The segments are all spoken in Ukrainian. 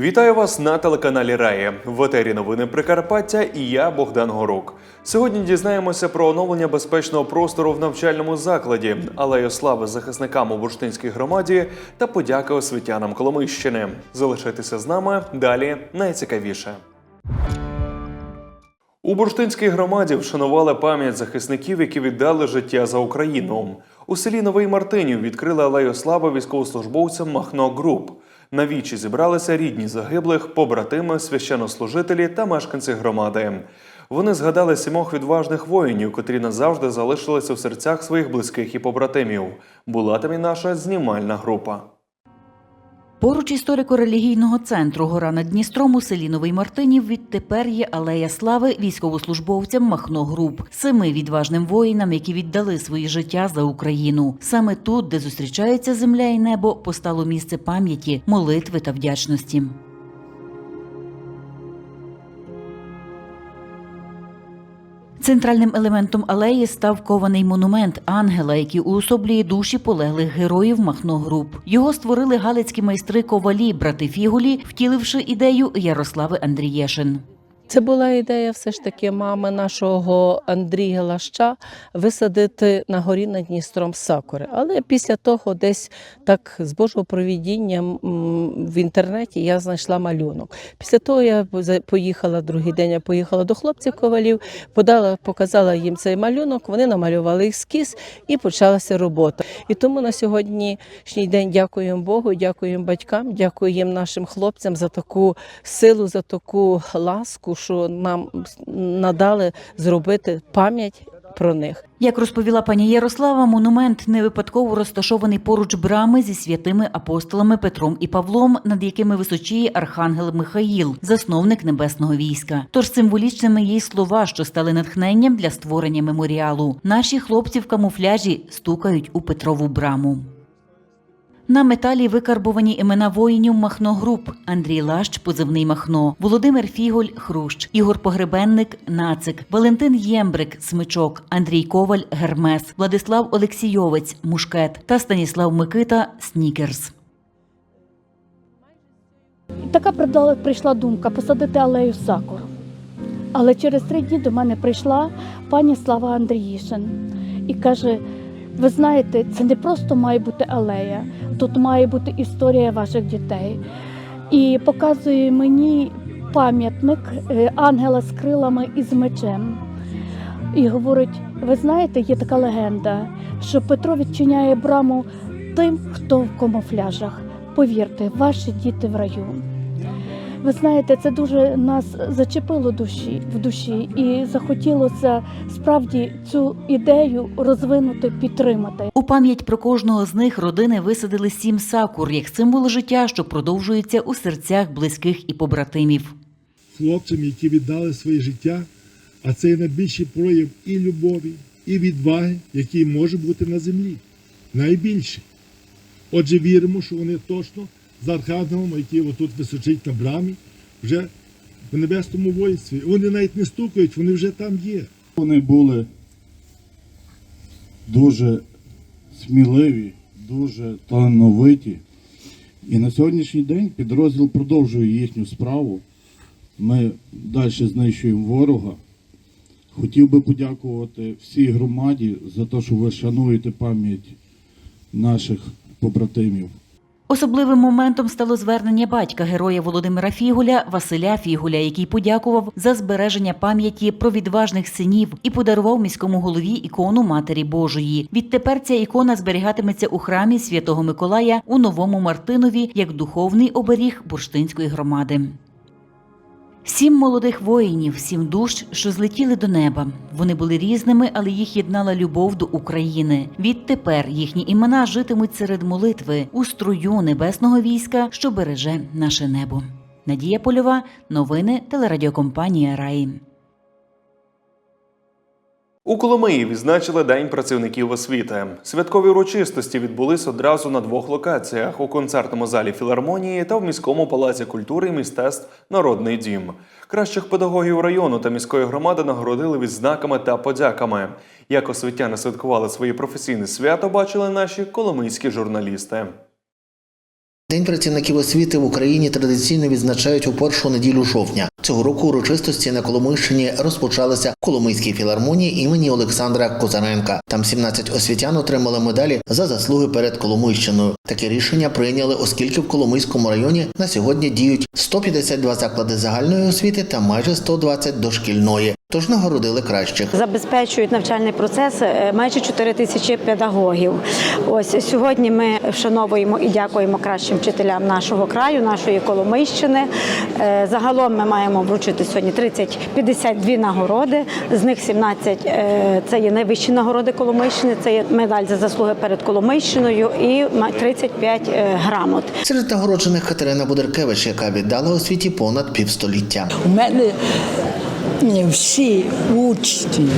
Вітаю вас на телеканалі Раї. В етері новини Прикарпаття і я Богдан Горук. Сьогодні дізнаємося про оновлення безпечного простору в навчальному закладі, алею слави захисникам у бурштинській громаді та подяка освітянам Коломийщини. Залишайтеся з нами далі найцікавіше. У бурштинській громаді вшанували пам'ять захисників, які віддали життя за Україну. У селі Новий Мартинів відкрили алею слави військовослужбовцям Махно Груп. На вічі зібралися рідні загиблих, побратими, священнослужителі та мешканці громади. Вони згадали сімох відважних воїнів, котрі назавжди залишилися в серцях своїх близьких і побратимів. Була там і наша знімальна група. Поруч історико-релігійного центру Гора над Дністром у селі Новий Мартинів відтепер є алея слави військовослужбовцям Махно Груп, семи відважним воїнам, які віддали свої життя за Україну. Саме тут, де зустрічаються земля і небо, постало місце пам'яті, молитви та вдячності. Центральним елементом алеї став кований монумент ангела, який уособлює душі полеглих героїв Махно Груп. Його створили галицькі майстри ковалі, брати Фігулі, втіливши ідею Ярослави Андрієшин. Це була ідея все ж таки мами нашого Андрія Лаща висадити на горі над Дністром сакури. Але після того, десь так з Божого провідіння в інтернеті я знайшла малюнок. Після того я поїхала другий день, я поїхала до хлопців ковалів, подала, показала їм цей малюнок. Вони намалювали ескіз і почалася робота. І тому на сьогоднішній день дякуємо Богу, дякуємо батькам, дякуємо нашим хлопцям за таку силу, за таку ласку, що нам надали зробити пам'ять про них. Як розповіла пані Ярослава, монумент не випадково розташований поруч брами зі святими апостолами Петром і Павлом, над якими височіє архангел Михаїл, засновник небесного війська. Тож символічними є слова, що стали натхненням для створення меморіалу. Наші хлопці в камуфляжі стукають у Петрову браму. На металі викарбовані імена воїнів Махно Груп, Андрій Лащ, позивний Махно, Володимир Фіголь, Хрущ, Ігор Погребенник, Нацик, Валентин Ємбрик, Смичок, Андрій Коваль, Гермес, Владислав Олексійовець, Мушкет. Та Станіслав Микита, Снікерс. Така прийшла думка посадити алею сакур. Але через три дні до мене прийшла пані Слава Андріїшин і каже: ви знаєте, це не просто має бути алея, тут має бути історія ваших дітей. І показує мені пам'ятник е, ангела з крилами і з мечем. І говорить: ви знаєте, є така легенда, що Петро відчиняє браму тим, хто в камуфляжах. Повірте, ваші діти в раю. Ви знаєте, це дуже нас зачепило душі в душі, і захотілося справді цю ідею розвинути, підтримати. У пам'ять про кожного з них родини висадили сім сакур як символ життя, що продовжується у серцях близьких і побратимів. хлопцям, які віддали своє життя, а це є найбільший прояв і любові, і відваги, який може бути на землі. Найбільше. Отже, віримо, що вони точно з архангелом, який отут височить на брамі, вже в небесному воїнстві. Вони навіть не стукають, вони вже там є. Вони були дуже сміливі, дуже талановиті. І на сьогоднішній день підрозділ продовжує їхню справу. Ми далі знищуємо ворога. Хотів би подякувати всій громаді за те, що ви шануєте пам'ять наших побратимів. Особливим моментом стало звернення батька героя Володимира Фігуля Василя Фігуля, який подякував за збереження пам'яті про відважних синів і подарував міському голові ікону Матері Божої. Відтепер ця ікона зберігатиметься у храмі Святого Миколая у Новому Мартинові як духовний оберіг бурштинської громади. Сім молодих воїнів, сім душ, що злетіли до неба. Вони були різними, але їх єднала любов до України. Відтепер їхні імена житимуть серед молитви у струю небесного війська, що береже наше небо. Надія Польова, новини телерадіокомпанія Раї. У Коломиї відзначили День працівників освіти. Святкові урочистості відбулись одразу на двох локаціях: у концертному залі філармонії та в міському палаці культури і мистецтв Народний дім. Кращих педагогів району та міської громади нагородили відзнаками та подяками. Як освітяни святкували своє професійне свято, бачили наші коломийські журналісти. День працівників освіти в Україні традиційно відзначають у першу неділю жовтня. Цього року урочистості на Коломийщині розпочалися в Коломийській філармонії імені Олександра Козаренка. Там 17 освітян отримали медалі за заслуги перед Коломийщиною. Таке рішення прийняли, оскільки в Коломийському районі на сьогодні діють 152 заклади загальної освіти та майже 120 дошкільної. Тож нагородили кращих. забезпечують навчальний процес е, майже 4 тисячі педагогів. Ось сьогодні ми вшановуємо і дякуємо кращим вчителям нашого краю, нашої Коломийщини. Е, Загалом ми маємо вручити сьогодні 30 52 нагороди. З них 17 е, це є найвищі нагороди Коломийщини. Це є медаль за заслуги перед Коломийщиною і ма- 35 е, грамот. Серед нагороджених Катерина Будеркевич, яка віддала освіті понад півстоліття. У мене всі учні,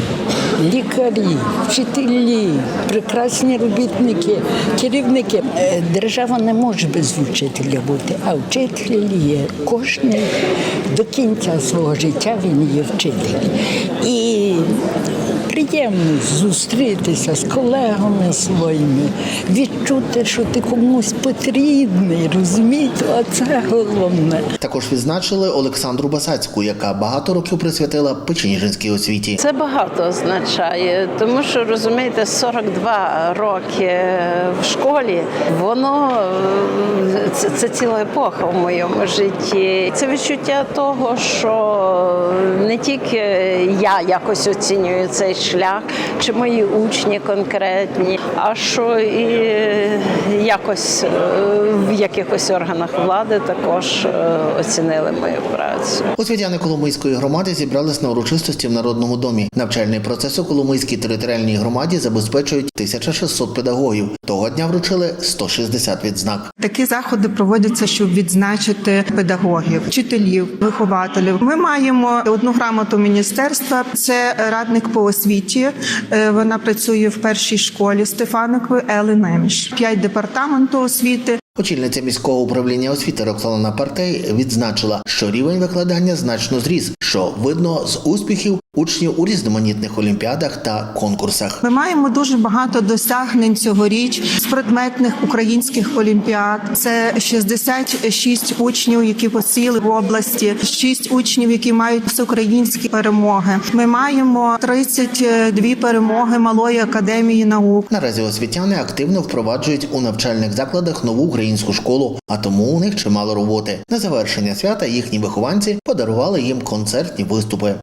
лікарі, вчителі, прекрасні робітники, керівники. Е, Держава не може без вчителя бути, а вчитель є. Кожен до кінця свого життя він є вчитель. І приємно зустрітися з колегами своїми, відчути, що ти комусь потрібний, розумієте, оце головне. Також відзначили Олександру Басацьку, яка багато років присвятила печеніжинській освіті. Це багато означає, тому що розумієте, 42 роки в школі, воно е, це, це ціла епоха в моєму житті. Це відчуття того, що не тільки я якось оцінюю цей шлях, чи мої учні конкретні, а що і якось е, в якихось органах влади також е, оцінили мою працю. Освітяни Коломийської громади зібрались на урочистості в Народному домі. Навчальний процес у Коломийській територіальній громаді забезпечують 1600 педагогів. Того дня вручили 160 відзнак. Такі заходи проводяться, щоб відзначити педагогів, вчителів, вихователів. Ми маємо одну грамоту міністерства. Це радник по освіті. Е, Вона працює в першій школі Стефаникової Ели Неміш. П'ять департаменту освіти. Очільниця міського управління освіти Роксолана Партей відзначила, що рівень викладання значно зріс, що видно з успіхів учнів у різноманітних олімпіадах та конкурсах. Ми маємо дуже багато досягнень цьогоріч з предметних українських олімпіад. Це 66 учнів, які посіли в області, 6 учнів, які мають всеукраїнські перемоги. Ми маємо 32 перемоги малої академії наук. Наразі освітяни активно впроваджують у навчальних закладах нову українську школу, а тому у них чимало роботи. На завершення свята їхні вихованці подарували їм концертні виступи.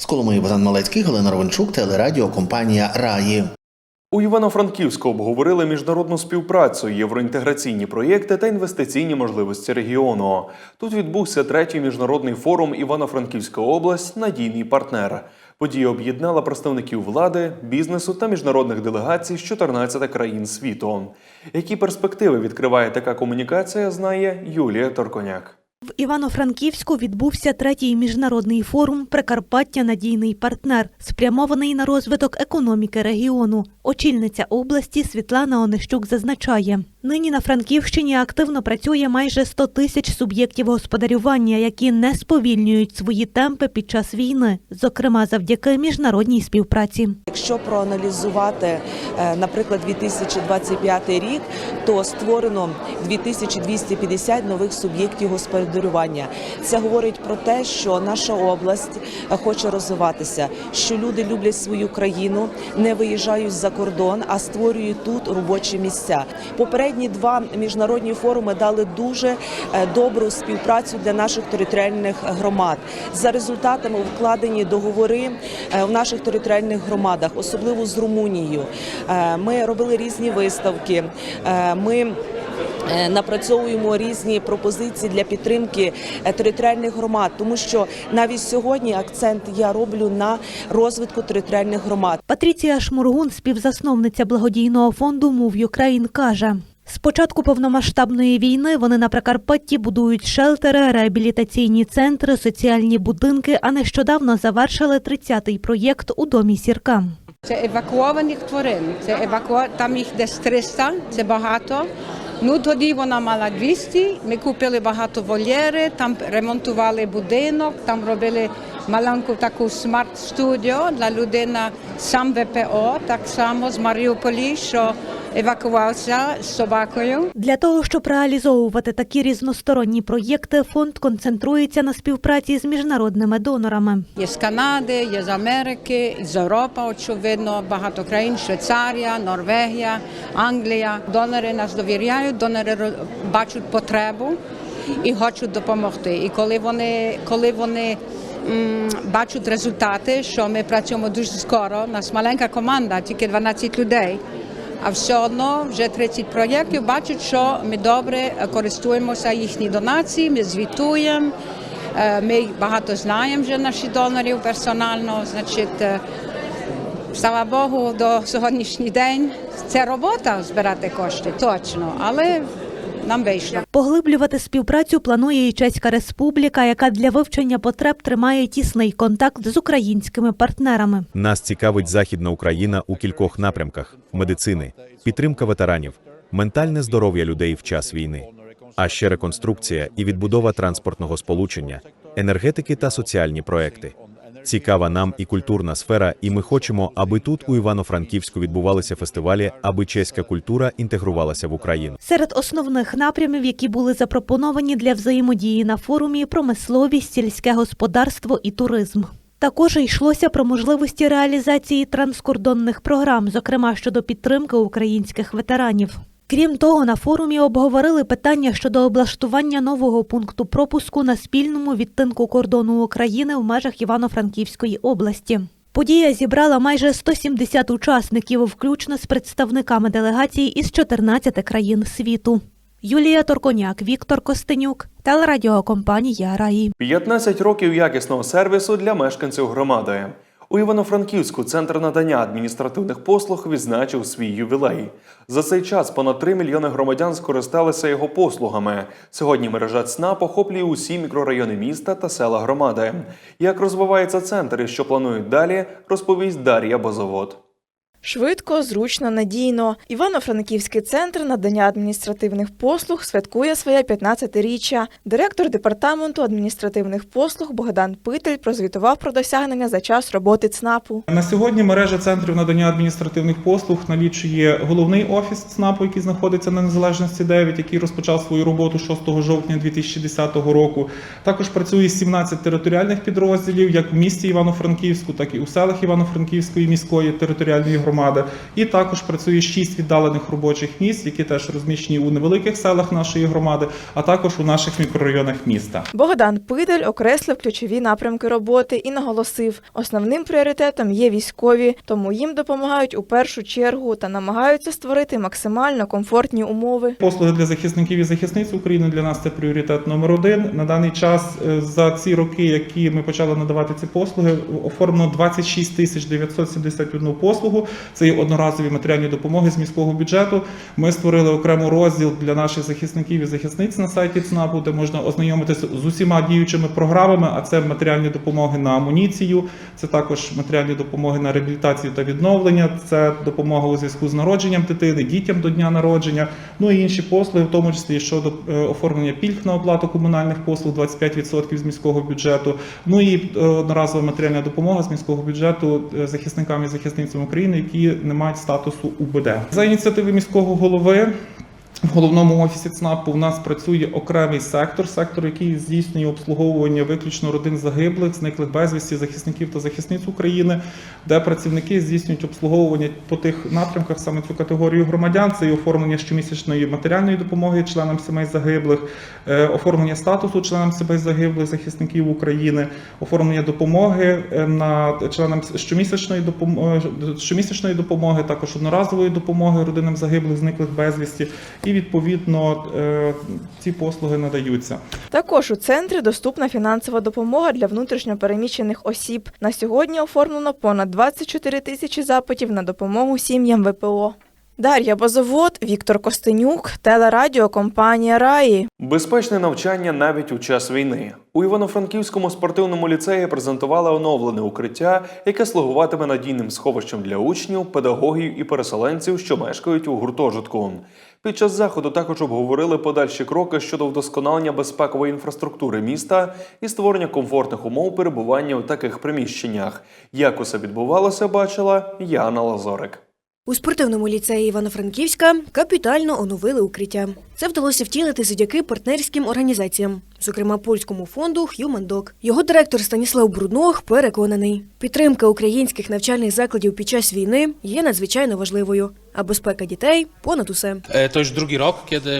З Коломиї Богдан Малецький, Галина Ровенчук, телерадіокомпанія Раї. У Івано-Франківську обговорили міжнародну співпрацю, євроінтеграційні проєкти та інвестиційні можливості регіону. Тут відбувся третій міжнародний форум Івано-Франківська область Надійний партнер. Подія об'єднала представників влади, бізнесу та міжнародних делегацій з 14 країн світу. Які перспективи відкриває така комунікація, знає Юлія Торконяк. В Івано-Франківську відбувся третій міжнародний форум Прикарпаття Надійний партнер, спрямований на розвиток економіки регіону. Очільниця області Світлана Онищук зазначає, нині на Франківщині активно працює майже 100 тисяч суб'єктів господарювання, які не сповільнюють свої темпи під час війни, зокрема завдяки міжнародній співпраці. Якщо проаналізувати, е, наприклад, 2025 рік, то створено 2250 нових суб'єктів господарювання. Це говорить про те, що наша область е, хоче розвиватися, що люди люблять свою країну, не виїжджають за кордон, а створюють тут робочі місця. Попередні два міжнародні форуми дали дуже е, добру співпрацю для наших територіальних громад. За результатами вкладені договори е, в наших територіальних громадах, особливо з Румунією. Е, Ми робили різні виставки. Ми Напрацьовуємо різні пропозиції для підтримки територіальних громад, тому що навіть сьогодні акцент я роблю на розвитку територіальних громад. Патріція Шмургун, співзасновниця благодійного фонду Move Ukraine, каже. З початку повномасштабної війни вони на Прикарпатті будують шелтери, реабілітаційні центри, соціальні будинки, а нещодавно завершили 30-й проєкт у домі сірка. Це евакуованих тварин. Це еваку... Там їх десь 300, це багато. Ну тоді вона мала 200. Ми купили багато вольєри, там ремонтували будинок, там робили маленьку таку смарт-студіо для людини сам ВПО, так само з Маріуполі, що евакувався з собакою. Для того, щоб реалізовувати такі різносторонні проєкти, фонд концентрується на співпраці з міжнародними донорами. Є з Канади, є з Америки, з Європи, очевидно, багато країн, Швейцарія, Норвегія, Англія. Донори нас довіряють, донори бачать потребу і хочуть допомогти. І коли вони, коли вони бачать результати, що ми працюємо дуже скоро, у нас маленька команда, тільки 12 людей. А все одно вже 30 проєктів бачать, що ми добре користуємося їхні донації, ми звітуємо. Е, Ми багато знаємо вже наших донорів персонально. Значить, е, слава Богу, до сьогоднішній день це робота збирати кошти, точно, але нам вийшло. Поглиблювати співпрацю планує і Чеська Республіка, яка для вивчення потреб тримає тісний контакт з українськими партнерами. Нас цікавить Західна Україна у кількох напрямках: медицини, підтримка ветеранів, ментальне здоров'я людей в час війни, а ще реконструкція і відбудова транспортного сполучення, енергетики та соціальні проекти. Цікава нам і культурна сфера, і ми хочемо, аби тут у Івано-Франківську відбувалися фестивалі, аби чеська культура інтегрувалася в Україну. Серед основних напрямів, які були запропоновані для взаємодії на форумі, промисловість, сільське господарство і туризм. Також йшлося про можливості реалізації транскордонних програм, зокрема щодо підтримки українських ветеранів. Крім того, на форумі обговорили питання щодо облаштування нового пункту пропуску на спільному відтинку кордону України в межах Івано-Франківської області. Подія зібрала майже 170 учасників, включно з представниками делегацій із 14 країн світу. Юлія Торконяк, Віктор Костенюк, телерадіокомпанія Раї. 15 років якісного сервісу для мешканців громади. У Івано-Франківську центр надання адміністративних послуг відзначив свій ювілей. За цей час понад 3 мільйони громадян скористалися його послугами. Сьогодні мережа ЦНАП охоплює усі мікрорайони міста та села громади. Як розвивається центр і що планують далі, розповість Дар'я Бозовод. Швидко, зручно, надійно. Івано-Франківський центр надання адміністративних послуг святкує своє 15-річчя. Директор департаменту адміністративних послуг Богдан Питель прозвітував про досягнення за час роботи ЦНАПу. На сьогодні мережа центрів надання адміністративних послуг налічує головний офіс ЦНАПу, який знаходиться на Незалежності 9, який розпочав свою роботу 6 жовтня 2010 року. Також працює 17 територіальних підрозділів, як в місті Івано-Франківську, так і у селах Івано-Франківської міської територіальної громади. І також працює 6 віддалених робочих місць, які теж розміщені у невеликих селах нашої громади, а також у наших мікрорайонах міста. Богдан Питель окреслив ключові напрямки роботи і наголосив, основним пріоритетом є військові, тому їм допомагають у першу чергу та намагаються створити максимально комфортні умови. Послуги для захисників і захисниць України для нас це пріоритет номер один. На даний час е, за ці роки, які ми почали надавати ці послуги, оформлено 26 тисяч 971 послугу. Це є одноразові матеріальні допомоги з міського бюджету. Ми створили окремо розділ для наших захисників і захисниць на сайті ЦНАПу, де можна ознайомитися з усіма діючими програмами. А це матеріальні допомоги на амуніцію, це також матеріальні допомоги на реабілітацію та відновлення, це допомога у зв'язку з народженням дитини, дітям до дня народження, ну і інші послуги, в тому числі щодо е, оформлення пільг на оплату комунальних послуг 25% з міського бюджету. Ну і е, одноразова матеріальна допомога з міського бюджету е, захисникам і захисницям України, які не мають статусу УБД. За ініціативи міського голови. В головному офісі ЦНАПу в нас працює окремий сектор, сектор, який здійснює обслуговування виключно родин загиблих, зниклих безвісті, захисників та захисниць України, де працівники здійснюють обслуговування по тих напрямках саме цю категорію громадян. Це і оформлення щомісячної матеріальної допомоги членам сімей загиблих, е, оформлення статусу членам сімей загиблих захисників України, оформлення допомоги е, на членам щомісячної допомоги, щомісячної допомоги, також одноразової допомоги родинам загиблих, зниклих безвісті. І відповідно е, ці послуги надаються. Також у центрі доступна фінансова допомога для внутрішньопереміщених осіб. На сьогодні оформлено понад 24 тисячі запитів на допомогу сім'ям ВПО. Дар'я Базовод, Віктор Костенюк, телерадіокомпанія Раї. Безпечне навчання навіть у час війни. У Івано-Франківському спортивному ліцеї презентували оновлене укриття, яке слугуватиме надійним сховищем для учнів, педагогів і переселенців, що мешкають у гуртожитку. Під час заходу також обговорили подальші кроки щодо вдосконалення безпекової інфраструктури міста і створення комфортних умов перебування у таких приміщеннях. Як усе відбувалося, бачила Яна Лазорик. У спортивному ліцеї Івано-Франківська капітально оновили укриття. Це вдалося втілити завдяки партнерським організаціям, зокрема польському фонду Human Dog. Його директор Станіслав Бруднох переконаний, підтримка українських навчальних закладів під час війни є надзвичайно важливою, а безпека дітей понад усе.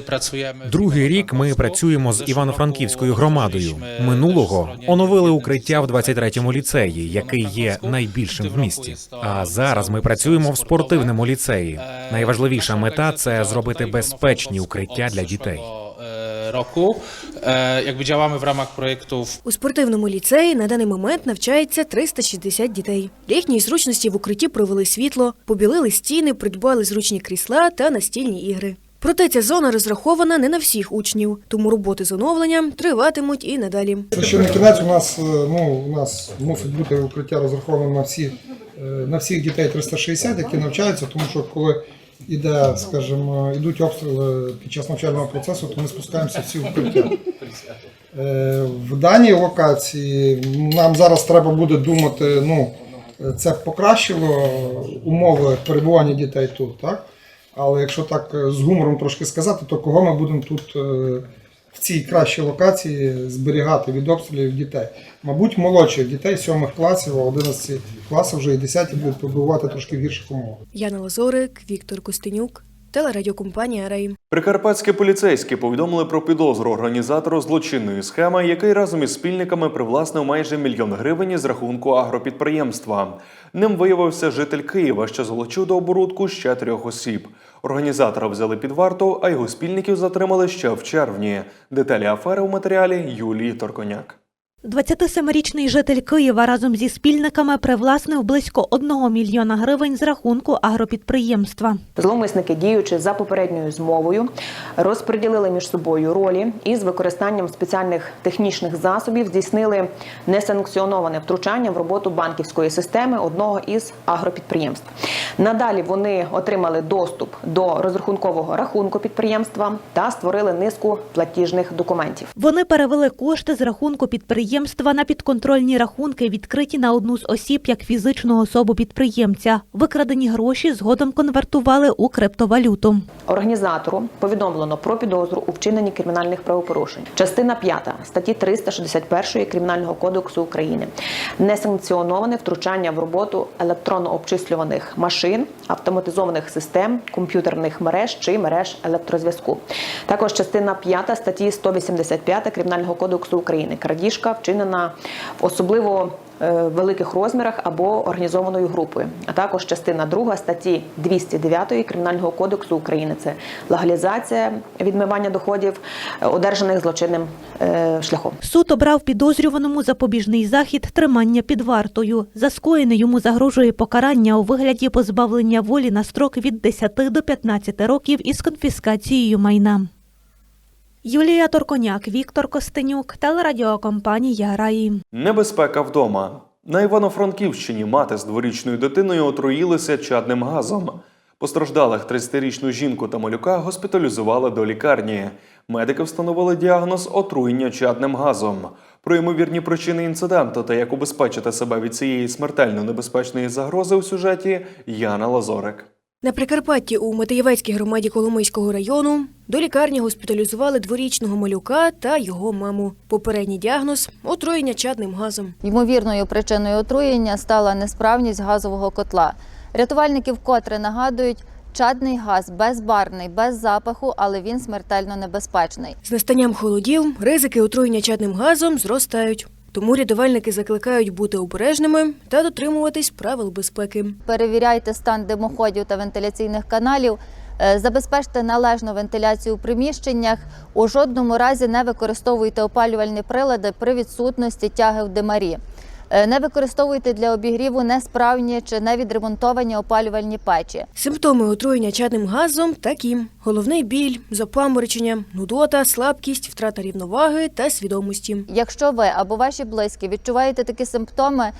Pracujemy. Другий рік ми працюємо з Івано-Франківською громадою. Минулого оновили укриття в 23-му ліцеї, який є найбільшим в місті. А зараз ми працюємо в спортивному ліцеї. Найважливіша мета це зробити безпечні укриття для дітей. Roku. Jakby działamy w ramach projektów У спортивному ліцеї на даний момент навчається 360 дітей. Для їхньої зручності в укритті провели світло, побілили стіни, придбали зручні крісла та настільні ігри. Проте ця зона розрахована не на всіх учнів, тому роботи з оновленням триватимуть і надалі. Ще не кінець. У нас е, ну у нас мусить бути укриття розраховане на всі е, на всіх дітей 360, які навчаються, тому що коли іде, скажімо, йдуть обстріли під час навчального процесу, то ми спускаємося всі в укриття. Е, В даній локації нам зараз треба буде думати, ну це покращило умови перебування дітей тут, так? Але якщо так е, з гумором трошки сказати, то кого ми будемо тут е, в цій кращій локації зберігати від обстрілів дітей? Мабуть, молодших дітей 7 класів, а 11 класів вже і 10 будуть перебувати трошки в гірших умовах. Яна Лазорик, Віктор Костенюк, телерадіокомпанія Рей. Прикарпатські поліцейські повідомили про підозру організатору злочинної схеми, який разом із спільниками привласнив майже мільйон гривень із рахунку агропідприємства. Ним виявився житель Києва, що залучив до оборудку ще трьох осіб. Організатора взяли під варту, а його спільників затримали ще в червні. Деталі афери у матеріалі Юлії Торконяк. 27-річний житель Києва разом зі спільниками привласнив близько 1 мільйона гривень з рахунку агропідприємства. Зловмисники, діючи за попередньою змовою, розподілили між собою ролі і з використанням спеціальних технічних засобів здійснили несанкціоноване втручання в роботу банківської системи одного із агропідприємств. Надалі вони отримали доступ до розрахункового рахунку підприємства та створили низку платіжних документів. Вони перевели кошти з рахунку підприємства на підконтрольні рахунки, відкриті на одну з осіб як фізичну особу підприємця. Викрадені гроші згодом конвертували у криптовалюту. Організатору повідомлено про підозру у вчиненні кримінальних правопорушень. Частина 5 статті 361 Кримінального кодексу України. Несанкціоноване втручання в роботу електронно-обчислюваних машин, автоматизованих систем, комп'ютерних мереж чи мереж електрозв'язку. Також частина 5 статті 185 Кримінального кодексу України. Крадіжка вчинена особливо е, великих розмірах або організованою групою, а також частина 2 статті 209 Кримінального кодексу України. Це легалізація відмивання доходів, е, одержаних злочинним е, шляхом. Суд обрав підозрюваному запобіжний захід тримання під вартою. За скоєне йому загрожує покарання у вигляді позбавлення волі на строк від 10 до 15 років із конфіскацією майна. Юлія Торконяк, Віктор Костенюк, телерадіокомпанія Раї. Небезпека вдома. На Івано-Франківщині мати з дворічною дитиною отруїлися чадним газом. Постраждалих 30-річну жінку та малюка госпіталізували до лікарні. Медики встановили діагноз отруєння чадним газом. Про ймовірні причини інциденту та як убезпечити себе від цієї смертельно небезпечної загрози у сюжеті Яна Лазорик. На Прикарпатті у Матеєвецькій громаді Коломийського району до лікарні госпіталізували дворічного малюка та його маму. Попередній діагноз отруєння чадним газом. Ймовірною причиною отруєння стала несправність газового котла. Рятувальники вкотре нагадують, чадний газ безбарний, без запаху, але він смертельно небезпечний. З настанням холодів ризики отруєння чадним газом зростають. Тому рятувальники закликають бути обережними та дотримуватись правил безпеки. Перевіряйте стан димоходів та вентиляційних каналів. е, Забезпечте належну вентиляцію у приміщеннях. У жодному разі не використовуйте опалювальні прилади при відсутності тяги в димарі. Е, Не використовуйте для обігріву несправні чи невідремонтовані опалювальні печі. Симптоми отруєння чадним газом такі: головний біль, запаморочення, нудота, слабкість, втрата рівноваги та свідомості. Якщо ви або ваші близькі відчуваєте такі симптоми,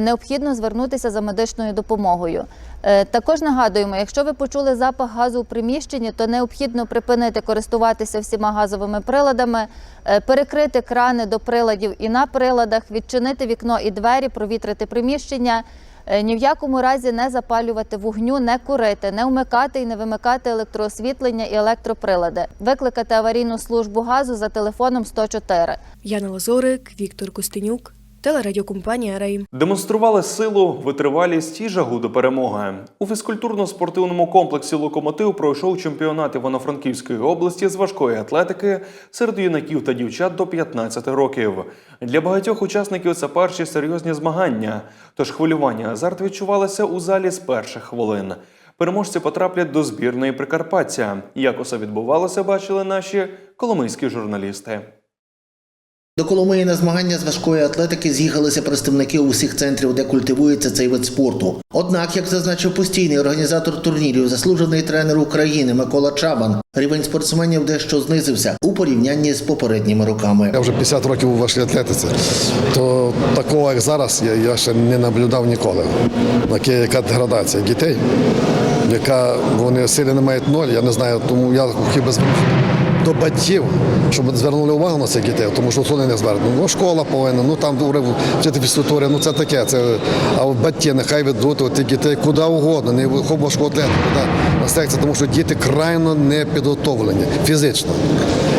необхідно звернутися за медичною допомогою. Е, Також нагадуємо, якщо ви почули запах газу у приміщенні, то необхідно припинити користуватися всіма газовими приладами, е, перекрити крани до приладів і на приладах, відчинити вікно і двері, провітрити приміщення. Е, Ні в якому разі не запалювати вогню, не курити, не вмикати і не вимикати електроосвітлення і електроприлади. Викликати аварійну службу газу за телефоном 104. Яна Лазорик, Віктор Костенюк, телерадіокомпанія Рей. Демонстрували силу, витривалість і жагу до перемоги. У фізкультурно-спортивному комплексі Локомотив пройшов чемпіонат Івано-Франківської області з важкої атлетики серед юнаків та дівчат до 15 років. Для багатьох учасників це перші серйозні змагання, тож хвилювання азарт відчувалися у залі з перших хвилин. Переможці потраплять до збірної Прикарпаття. Як усе відбувалося, бачили наші коломийські журналісти. До Коломиї на змагання з важкої атлетики з'їхалися представники усіх центрів, де культивується цей вид спорту. Однак, як зазначив постійний організатор турнірів, заслужений тренер України Микола Чабан, рівень спортсменів дещо знизився у порівнянні з попередніми роками. Я вже 50 років у важкій атлетиці, то такого, як зараз, я, я ще не наблюдав ніколи. Таке, яка деградація дітей, яка вони сили не мають ноль, я не знаю, тому я хотів би до батьків, щоб звернули увагу на цих дітей, тому що вони не звернуть. Ну, школа повинна, ну там вчити фізкультури, ну це таке. Це, а батьки нехай ведуть тих дітей куди угодно, не атлетику, куди на секцію, тому що діти крайно не підготовлені фізично.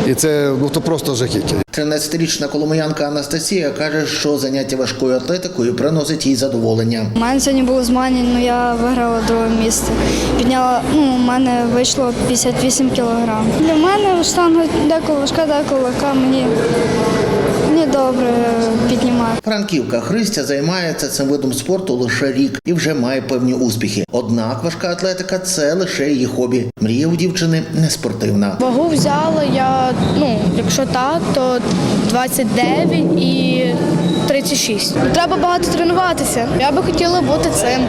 І це ну, то просто жахіття. 13-річна коломиянка Анастасія каже, що заняття важкою атлетикою приносить їй задоволення. У мене сьогодні було змагання, але я виграла друге місце. Підняла, ну, у мене вийшло 58 кілограм. Для мене штанга деколи важка, деколи легка, мені, добре піднімає. Франківка Христя займається цим видом спорту лише рік і вже має певні успіхи. Однак важка атлетика це лише її хобі. Мрія у дівчини не спортивна. Вагу взяла я, ну, якщо так, то 29 і 36. Треба багато тренуватися. Я би хотіла бути цим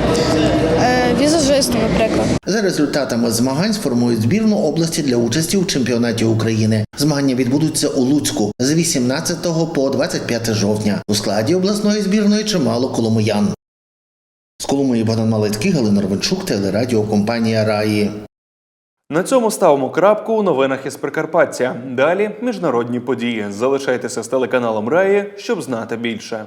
е, візажистом, наприклад. За результатами змагань сформують збірну області для участі у чемпіонаті України. Змагання відбудуться у Луцьку з 18 по 25 жовтня. У складі обласної збірної чимало коломиян. З Коломиї Богдан Малецький, Галина Ровенчук, телерадіокомпанія Раї. На цьому ставимо крапку у новинах із Прикарпаття. Далі міжнародні події. Залишайтеся з телеканалом Раї, щоб знати більше.